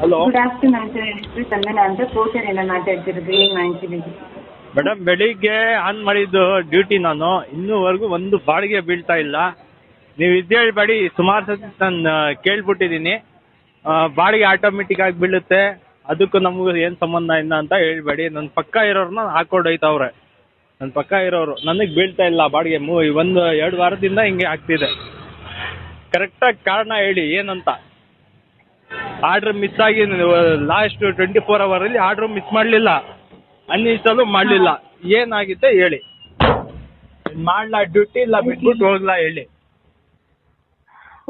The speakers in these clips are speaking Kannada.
ಹಲೋ ಗುಡ್ ಆಫ್ಟರ್ನೂನ್ ಸರ್ ಹೆಸರು ಚಂದನ ಅಂತ ಏನ ಮಾತಾಡ್ತಿರೋದು ಏನು ಮಾಹಿತಿ ಬೇಕು ಮೇಡಮ್ ಬೆಳಿಗ್ಗೆ ಆನ್ ಮಾಡಿದ್ದು ಡ್ಯೂಟಿ ನಾನು. ಇನ್ನೂವರೆಗೂ ಒಂದು ಬಾಡಿಗೆ ಬೀಳ್ತಾ ಇಲ್ಲ. ನೀವು ಇದ್ದೇಳ್ಬೇಡಿ ಸುಮಾರು ಸತಿ ನಾನು ಕೇಳ್ಬಿಟ್ಟಿದ್ದೀನಿ. ಬಾಡಿಗೆ ಆಟೋಮೆಟಿಕ್ ಆಗಿ ಬೀಳುತ್ತೆ. ಅದಕ್ಕೂ ನಮಗೂ ಏನು ಸಂಬಂಧ ಇಲ್ಲ ಅಂತ ಹೇಳ್ಬೇಡಿ. ನನ್ನ ಪಕ್ಕ ಇರೋರನ್ನ ಹಾಕೊಂಡು ಹೋಯ್ತವ್ರೆ. ನನ್ನ ಪಕ್ಕ ಇರೋರು. ನನಗೆ ಬೀಳ್ತಾ ಇಲ್ಲ ಬಾಡಿಗೆ. ಮೂ ಒಂದು ಎರಡು ವಾರದಿಂದ ಹಿಂಗೆ ಆಗ್ತಿದೆ. ಕರೆಕ್ಟಾಗಿ ಕಾರಣ ಹೇಳಿ ಏನಂತ. ಆರ್ಡ್ರ್ ಮಿಸ್ ಆಗಿ ಲಾಸ್ಟ್ ಟ್ವೆಂಟಿ ಫೋರ್ ಅವರಲ್ಲಿ ಆರ್ಡರ್ ಮಿಸ್ ಮಾಡಲಿಲ್ಲ. ಅನ್ಇನ್ಸ್ಟಾಲು ಮಾಡಲಿಲ್ಲ. ಏನಾಗಿದೆ ಹೇಳಿ. ಮಾಡ್ಲಾ ಡ್ಯೂಟಿ ಇಲ್ಲ ಬಿಟ್ಬಿಟ್ಟು ಹೋಗ್ಲಾ ಹೇಳಿ.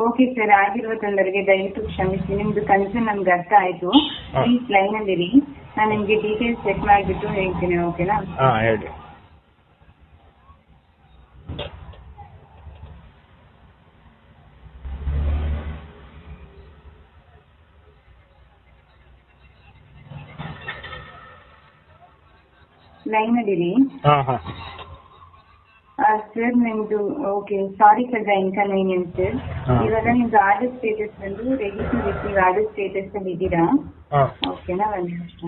ಓಕೆ ಸರ್ ಆಗಿರುವ ತೊಂದರೆಗೆ ದಯವಿಟ್ಟು ಕ್ಷಮಿಸಿ. ನಿಮ್ದು ಕನ್ಸರ್ನ್ ನಮ್ಗೆ ಅರ್ಥ ಆಯ್ತು. ಪ್ಲೀಸ್ ಲೈನ್ ಅಲ್ಲಿ ನಾನು ನಿಮ್ಗೆ ಡೀಟೇಲ್ಸ್ ಚೆಕ್ ಮಾಡಿಬಿಟ್ಟು ಹೇಳ್ತೀನಿ ಓಕೆನಾ ಹಾಂ ಹೇಳಿ. ಲೈನಲ್ಲಿರಿ ಹಾ ಹಾಂ. ಸರ್ ನಿಮ್ದು okay sorry sir the inconvenience sir. ಇವಾಗ ನಿಮ್ದು ಆರ್ಡರ್ ಸ್ಟೇಟಸ್ ಬಂದು ready to receive order status ಅಲ್ಲಿ ಇದ್ದೀರಾ? ಓಕೆನಾ ಒಂದು ನಿಮಿಷ.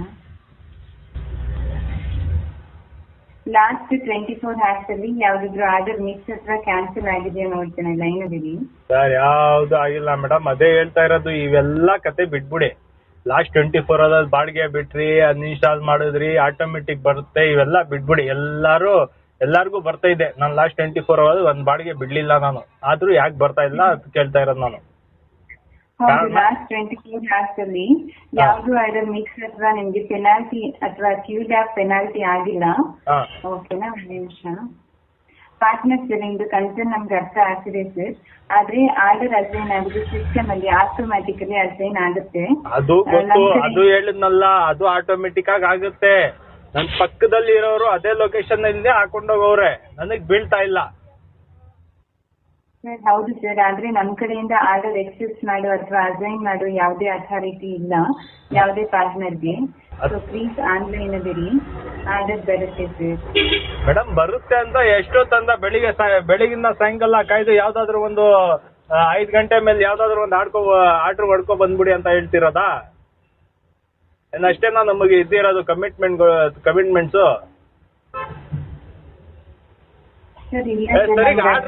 ಲಾಸ್ಟ್ ಟ್ವೆಂಟಿ ಫೋರ್ ಹ್ಯಾಕ್ಸ್ ಅಲ್ಲಿ ಯಾವ್ದಾದ್ರು ಆರ್ಡರ್ ಮಿಸ್ ಅಥವಾ ಕ್ಯಾನ್ಸಲ್ ಆಗಿದೆಯಾ ನೋಡ್ತೇನೆ ಲೈನಲ್ಲಿ ಸರ್ ಯಾವುದು ಆಗಿಲ್ಲ ಮೇಡಮ್ ಅದೇ ಹೇಳ್ತಾ ಇರೋದು ಇವೆಲ್ಲ ಕತೆ ಬಿಟ್ಬಿಡಿ. ಲಾಸ್ಟ್ ಟ್ವೆಂಟಿ ಫೋರ್ ಅವರ್ಸ್ ಬಾಡಿಗೆ ಬಿಟ್ರಿ ಅನ್ಇನ್ಸ್ಟಾಲ್ ಮಾಡಿದ್ರಿ ಆಟೋಮೆಟಿಕ್ ಬರುತ್ತೆ ಇವೆಲ್ಲ ಬಿಟ್ಬಿಡಿ. ಎಲ್ಲಾರು ಎಲ್ಲಾರ್ಗು ಬರ್ತಾ ಇದೆ. ನಾನು ಲಾಸ್ಟ್ ಟ್ವೆಂಟಿ ಫೋರ್ ಅವರ್ಸ್ ಒಂದ್ ಬಾಡಿಗೆ ಬಿಡ್ಲಿಲ್ಲ ನಾನು. ಆದ್ರೂ ಯಾಕೆ ಬರ್ತಾ ಇಲ್ಲ ಅಂತ ಕೇಳ್ತಾ ಇರೋದು ನಾನು? ಲಾಸ್ಟ್ ಟ್ವೆಂಟಿ ಫೋರ್ ಹ್ಯಾಕ್ಸ್ ಅಲ್ಲಿ ಯಾವ್ದು ಐದರ್ ಮಿಕ್ಸ್ ಅಥವಾ ನಿಮ್ಗೆ ಪೆನಾಲ್ಟಿ ಅಥವಾ ಕ್ಯೂ ಲ್ಯಾಬ್ ಪೆನಾಲ್ಟಿ ಆಗಿಲ್ಲ. ಓಕೆನಾ ಒಂದು ನಿಮಿಷ. ಪಾರ್ಟ್ನರ್ ಸರ್ ನಿಮ್ದು ಕನ್ಸರ್ನ್ ನಮ್ಗೆ ಅರ್ಥ ಆಗ್ತಿದೆ ಸರ್ ಆದ್ರೆ ಆರ್ಡರ್ ಅಸೈನ್ ಆಗುದು ಸಿಸ್ಟಮ್ ಅಲ್ಲಿ ಆಟೋಮ್ಯಾಟಿಕಲಿ ಅಸೈನ್ ಆಗುತ್ತೆ ಅದು ಗೊತ್ತು ಅದು ಹೇಳಿದ್ನಲ್ಲ ಅದು ಆಟೋಮೆಟಿಕ್ ಆಗಿ ಆಗುತ್ತೆ. ನನ್ ಪಕ್ಕದಲ್ಲಿ ಇರೋರು ಅದೇ ಲೊಕೇಶನ್ ಅಲ್ಲಿ ಹೋಗೋರೆ ನನಗ್ ಬೀಳ್ತಾ ಇಲ್ಲ. ಸರ್ ಹೌದು ಸರ್ ಆದ್ರೆ ನಮ್ ಕಡೆಯಿಂದ ಆರ್ಡರ್ ಎಕ್ಸೆಸ್ ಮಾಡೋ ಅಥವಾ ಅಸೈನ್ ಮಾಡೋ ಯಾವುದೇ ಅಥಾರಿಟಿ ಇಲ್ಲ. ಯಾವುದೇ ಪಾರ್ಟ್ನರ್ಗೆ ಪ್ಲೀಸ್ ಆನ್ಲೈನ್ ಆರ್ಡರ್ ಬರುತ್ತೆ ಸರ್ ಮೇಡಮ್ ಬರುತ್ತೆ ಅಂತ ಎಷ್ಟೊತ್ತಂದ ಬೆಳಿಗ್ಗೆ ಸಾ- ಬೆಳಿಗಿಂದ ಸಾಯಂಕಾಲ ಕಾಯ್ದು ಯಾವ್ದಾದ್ರು ಒಂದು ಆ, ಐದ್ ಗಂಟೆ ಮೇಲೆ ಯಾವ್ದಾದ್ರು ಒಂದು ಆಡ್ಕೊ ಆರ್ಡರ್ ಹೊಡ್ಕೊ ಬಂದ್ಬಿಡಿ ಅಂತ ಹೇಳ್ತಿರೋದಾ? ಅಷ್ಟೇನ ಅಷ್ಟೇನಾ ನಮಗೆ ಇದ್ದಿರೋದು ಕಮಿಟ್ಮೆಂಟ್ ಕಮಿಟ್ಮೆಂಟ್ಸು ಸರ್ ಇಲ್ಲ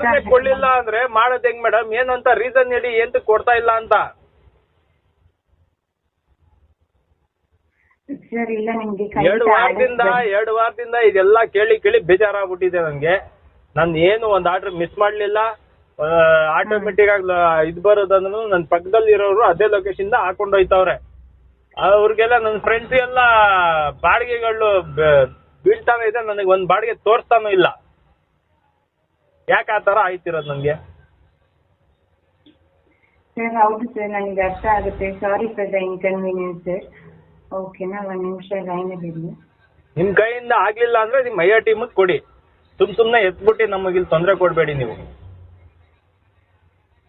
ಸರಿ ಕೊಡ್ಲಿಲ್ಲ ಅಂದ್ರೆ ಮಾಡೋದ್ ಹೆಂಗ್ ಮೇಡಮ್? ಏನು ಅಂತ ರೀಸನ್ ಹೇಳಿ ಎಂತ ಕೊಡ್ತಾ ಇಲ್ಲ ಅಂತ? ಸರ್ ಇಲ್ಲ ನಿಮ್ಗೆ ಎರಡು ವಾರದಿಂದ ಎರಡು ವಾರದಿಂದ ಇದೆಲ್ಲ ಕೇಳಿ ಕೇಳಿ ಬೇಜಾರಾಗ್ಬಿಟ್ಟಿದೆ ನನಗೆ ನಾನು ಏನು ಒಂದು ಆರ್ಡರ್ ಮಿಸ್ ಮಾಡಲಿಲ್ಲ. ಆಟೋಮೆಟಿಕ್ ಆಗಿ ಇದು ಬರೋದಂದ್ರೂ ನನ್ನ ಪಕ್ಕದಲ್ಲಿ ಇರೋರು ಅದೇ ಲೊಕೇಶನ್ ಹಾಕೊಂಡು ಹೋಯ್ತವ್ರೆ. ಅವ್ರಿಗೆಲ್ಲ ನನ್ನ ಫ್ರೆಂಡ್ಸ್ ಎಲ್ಲ ಬಾಡಿಗೆಗಳು ಬ- ಬೀಳ್ತಾನೆ ಇದೆ ನನಗೆ ಒಂದು ಬಾಡಿಗೆ ತೋರಿಸ್ತಾನೂ ಇಲ್ಲ. ಯಾಕೆ ಆ ತರ ಆಯ್ತಿರೋದು ನನಗೆ ಸರ್ ಹೌದು ಸರ್ ನನಗೆ ಅರ್ಥ ಆಗುತ್ತೆ. Sorry for the inconvenience sir. ಓಕೆನಾ ಒಂದ್ ನಿಮಿಷ ಲೈನಲ್ಲಿ ಇರಿ. ನಿಮ್ಮ ಕೈಯಿಂದ ಆಗ್ಲಿಲ್ಲ ಅಂದ್ರೆ ನಿಮ್ ಐ ಟೀಮ್ ಕೊಡಿ. ಸುಮ್ ಸುಮ್ನೆ ಎತ್ಬಿಟ್ಟು ನಮಗೆ ಇಲ್ಲಿ ತೊಂದರೆ ಕೊಡಬೇಡಿ ನೀವು.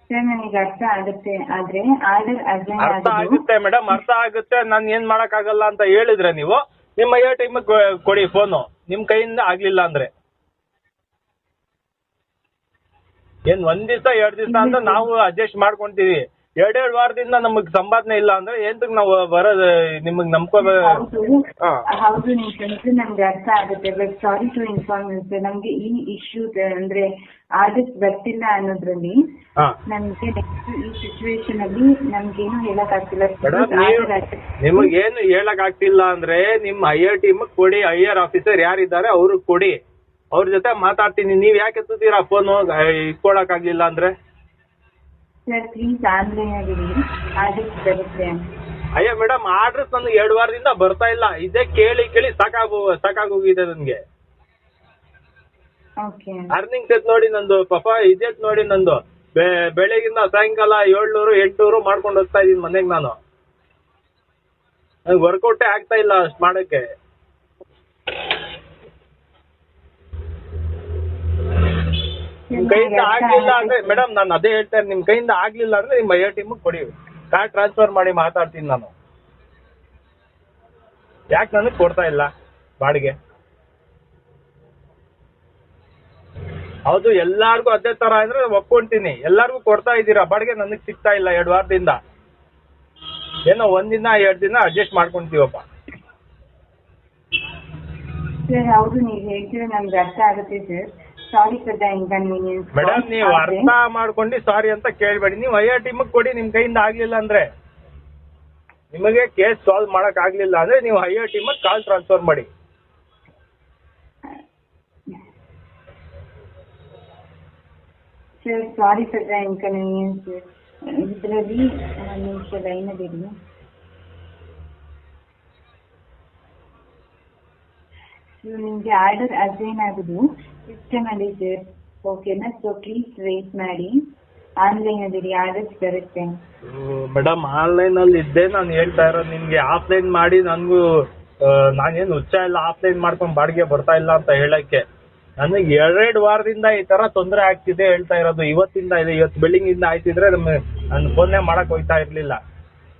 ಸರ್ ನನಗೆ ಅರ್ಥ ಆಗುತ್ತೆ ಆದ್ರೆ ಆರ್ಡರ್ ಅರ್ಥ ಆಗುತ್ತೆ ಮೇಡಮ್ ಅರ್ಥ ಆಗುತ್ತೆ. ನಾನು ಏನ್ ಮಾಡಕ್ ಆಗಲ್ಲ ಅಂತ ಹೇಳಿದ್ರೆ ನೀವು ನಿಮ್ಮ ಐ ಟೀಮ್ ಕೊಡಿ ಫೋನು ನಿಮ್ ಕೈಯಿಂದ ಆಗ್ಲಿಲ್ಲ ಅಂದ್ರೆ. ಏನ್ ಒಂದ್ ದಿವಸ ಎರಡ್ ದಿವಸ ಅಂತ ನಾವು ಅಡ್ಜಸ್ಟ್ ಮಾಡ್ಕೊಂತೀವಿ. ಎರಡೆರಡು ವಾರದಿಂದ ನಮಗ್ ಸಂಪಾದನೆ ಇಲ್ಲ ಅಂದ್ರೆ ಏನ್ತಕ್ ನಾವು ಬರೋದು ನಿಮಗ್ ನಂಬ್ಕೋ ಹೌದು. ಹಾ. ಹೌದು ನಿಮ್ ಫ್ರೆಂಡ್ಸ್ ನಮ್ಗೆ ಅರ್ಥ ಆಗುತ್ತೆ. But sorry to inform sir ನಮ್ಗೆ ಈ ಇಶ್ಯೂ ಅಂದ್ರೆ ಆರ್ಡರ್ಸ್ ಬರ್ತಿಲ್ಲ ಅನ್ನೋದ್ರಲ್ಲಿ ಹಾ. ನಮ್ಗೆ ನೆಕ್ಸ್ಟ್ ಈ ಸಿಚುವೇಶನ್ ಅಲ್ಲಿ ನಮ್ಗೇನು ಹೇಳಕ್ ಆಗ್ತಿಲ್ಲ ಮೇಡಮ್ ನೀವು ನಿಮಗೇನು ಹೇಳಕ್ ಆಗ್ತಿಲ್ಲ ಅಂದ್ರೆ ನಿಮ್ ಐ ಆರ್ ಟೀಮ್ ಕೊಡಿ ಆರ್ ಆಫೀಸರ್ ಯಾರಿದ್ದಾರೆ ಅವ್ರಿಗೆ ಕೊಡಿ. ಅವ್ರ ಜೊತೆ ಮಾತಾಡ್ತೀನಿ. ನೀವ್ ಯಾಕೆ ಎತ್ತುತ್ತೀರಾ ಫೋನು ಇಟ್ಕೊಳಕ್ ಆಗ್ಲಿಲ್ಲ ಅಂದ್ರೆ? ಸರ್ ಪ್ಲೀಸ್ ಆನ್ಲೈನ್ ಆಗಿರಿ ಆರ್ಡರ್ಸ್ ಬರುತ್ತೆ ಅಯ್ಯ ಮೇಡಮ್ ಆರ್ಡರ್ಸ್ ನನಗೆ ಎರಡು ವಾರದಿಂದ ಬರ್ತಾ ಇಲ್ಲ. ಇದೇ ಕೇಳಿ ಕೇಳಿ ಸಾಕಾಗೋ ಸಾಕಾಗೋಗಿದೆ ನನಗೆ ಓಕೆ ಅರ್ನಿಂಗ್ಸ್ ಎತ್ ನೋಡಿ ನಂದು ಪಾಪ ಇದೇತ್ ನೋಡಿ ನಂದು. ಬೆ- ಬೆಳಗಿಂದ ಸಾಯಂಕಾಲ ಏಳ್ನೂರು ಎಂಟ್ನೂರು ಮಾಡ್ಕೊಂಡು ಹೋಗ್ತಾ ಇದೀನಿ ಮನೆಗೆ ನಾನು. ವರ್ಕೌಟೇ ಆಗ್ತಾ ಇಲ್ಲ ಅಷ್ಟು ಮಾಡಕ್ಕೆ. ನಿಮ್ ಕೈಯಿಂದ ಆಗ್ಲಿಲ್ಲ ಅಂದ್ರೆ ಮೇಡಮ್ ನಾನು ಅದೇ ಹೇಳ್ತೇನೆ ನಿಮ್ ಕೈಯಿಂದ ಆಗ್ಲಿಲ್ಲ ಅಂದ್ರೆ ನಿಮ್ಮ ಐ ಟೀಮ್ ಕೊಡಿ. ಕಾರ್ಡ್ ಟ್ರಾನ್ಸ್ಫರ್ ಮಾಡಿ ಮಾತಾಡ್ತೀನಿ ನಾನು. ಯಾಕೆ ನನಗೆ ಕೊಡ್ತಾ ಇಲ್ಲ ಬಾಡಿಗೆ? ಹೌದು ಎಲ್ಲಾರ್ಗು ಅದೇ ತರ ಅಂದ್ರೆ ಒಪ್ಕೊಂತೀನಿ. ಎಲ್ಲಾರ್ಗು ಕೊಡ್ತಾ ಇದ್ದೀರಾ? ಬಾಡಿಗೆ ನನಗೆ ಸಿಗ್ತಾ ಇಲ್ಲ ಎರಡು ವಾರದಿಂದ. ಏನೋ ಒಂದಿನ ಎರಡು ದಿನ ಅಡ್ಜಸ್ಟ್ ಮಾಡ್ಕೊಂತೀವಪ್ಪ. ಸರ್ ಹೌದು ನೀವು ಹೇಳ್ತೀರಾ ನಮ್ಗೆ ಅರ್ಥ ಆಗುತ್ತೆ ಸರ್. ಸಾರಿ ಇನ್ಕನ್ವೀನಿಯನ್ಸ್ ಮೇಡಮ್ ನೀವು ಅರ್ಥ ಮಾಡ್ಕೊಂಡು ಸಾರಿ ಅಂತ ಕೇಳಬೇಡಿ. ನೀವು ಐ ಆರ್ ಟೀಮಿಗೆ ಕೊಡಿ ನಿಮ್ಮ ಕೈಯಿಂದ ಆಗ್ಲಿಲ್ಲ ಅಂದ್ರೆ. ನಿಮಗೆ ಕೇಸ್ ಸಾಲ್ವ್ ಮಾಡಕ್ ಆಗ್ಲಿಲ್ಲ ಅಂದ್ರೆ ನೀವು ಐ ಆರ್ ಟೀಮಿಗೆ ಕಾಲ್ ಟ್ರಾನ್ಸ್ಫರ್ ಮಾಡಿ. ಸರ್ ಸಾರಿ ಇನ್ಕನ್ವೀನಿಯನ್ಸ್ ಇದರಲ್ಲಿ ನಿಮಿಷ ಲೈನಲ್ಲಿರಿ ನಿಮಗೆ ಆರ್ಡರ್ ಅಸೈನ್ ಆಗೋದು ಸಿಸ್ಟಮ್ ಅಲ್ಲಿ ಸರ್ ಓಕೆನಾ ಸೊ ಪ್ಲೀಸ್ ವೇಟ್ ಮಾಡಿ. ಆನ್ಲೈನ್ ಅಲ್ಲಿ ಆರ್ಡರ್ಸ್ ಬರುತ್ತೆ. ಮೇಡಮ್ ಆನ್ಲೈನ್ ಅಲ್ಲಿ ಇದ್ದೆ ನಾನು ಹೇಳ್ತಾ ಇರೋದು ನಿಮ್ಗೆ ಆಫ್ಲೈನ್ ಮಾಡಿ ನನಗೂ ನಾನೇನು ಹುಚ್ಚ ಇಲ್ಲ ಆಫ್ಲೈನ್ ಮಾಡ್ಕೊಂಡು ಬಾಡಿಗೆ ಬರ್ತಾ ಇಲ್ಲ ಅಂತ ಹೇಳಕ್ಕೆ. ನನಗೆ ಎರಡೆರಡು ವಾರದಿಂದ ಈ ತರ ತೊಂದರೆ ಆಗ್ತಿದೆ ಹೇಳ್ತಾ ಇರೋದು. ಇವತ್ತಿಂದ ಇದೆ, ಇವತ್ತು ಬಿಲ್ಡಿಂಗ್ ಇಂದ ಆಯ್ತಿದ್ರೆ ನಾನು ಫೋನ್ನೇ ಮಾಡಕ್ ಹೋಗ್ತಾ ಇರ್ಲಿಲ್ಲ.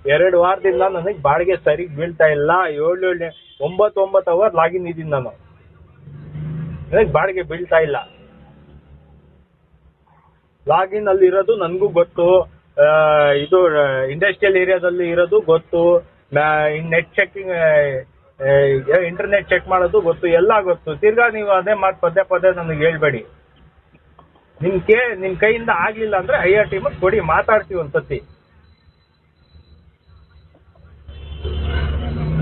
ಎರಡು ವಾರದಿಂದ ನನಗೆ ಬಾಡಿಗೆ ಸರಿಗೆ ಬೀಳ್ತಾ ಇಲ್ಲ. ಏಳು ಏಳು ಒಂಬತ್ತು ಒಂಬತ್ತು ಅವರ್ ಲಾಗಿನ್ ಇದ್ದೀನಿ ನಾನು. ನನಗೆ ಬಾಡಿಗೆ ಬೀಳ್ತಾ ಇಲ್ಲ. ಲಾಗಿನ್ ಅಲ್ಲಿ ಇರೋದು ನನಗೂ ಗೊತ್ತು. ಇದು ಇಂಡಸ್ಟ್ರಿಯಲ್ ಏರಿಯಾದಲ್ಲಿ ಇರೋದು ಗೊತ್ತು. ನೆಟ್ ಚೆಕಿಂಗ್ ಇಂಟರ್ನೆಟ್ ಚೆಕ್ ಮಾಡೋದು ಗೊತ್ತು. ಎಲ್ಲ ಗೊತ್ತು. ತಿರ್ಗಾ ನೀವು ಅದೇ ಮಾತು ಪದೇ ಪದೇ ನನಗೆ ಹೇಳ್ಬೇಡಿ. ನಿಮ್ ಕೇ, ನಿಮ್ ಕೈಯಿಂದ ಆಗ್ಲಿಲ್ಲ ಅಂದ್ರೆ ಐ ಆರ್ ಟಿ ಕೊಡಿ, ಮಾತಾಡ್ತೀವಿ ಒಂದ್ಸತಿ.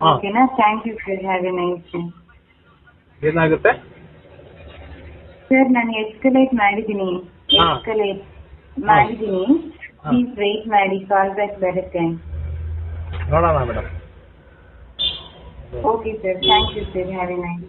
ಓಕೆನಾ thank you sir have a nice ಏನಾಗುತ್ತೆ? ಸರ್ ನಾನು ಎಸ್ಕಲೇಟ್ ಮಾಡಿದ್ದೀನಿ. ಹಾ. ಎಸ್ಕಲೇಟ್ ಮಾಡಿದ್ದೀನಿ. ಹಾ. ಪ್ಲೀಸ್ ವೇಟ್ ಮಾಡಿ. ಕಾಲ್ ಬ್ಯಾಕ್ ಬರುತ್ತೆ. ನೋಡೋಣ madam okay sir thank you sir have a nice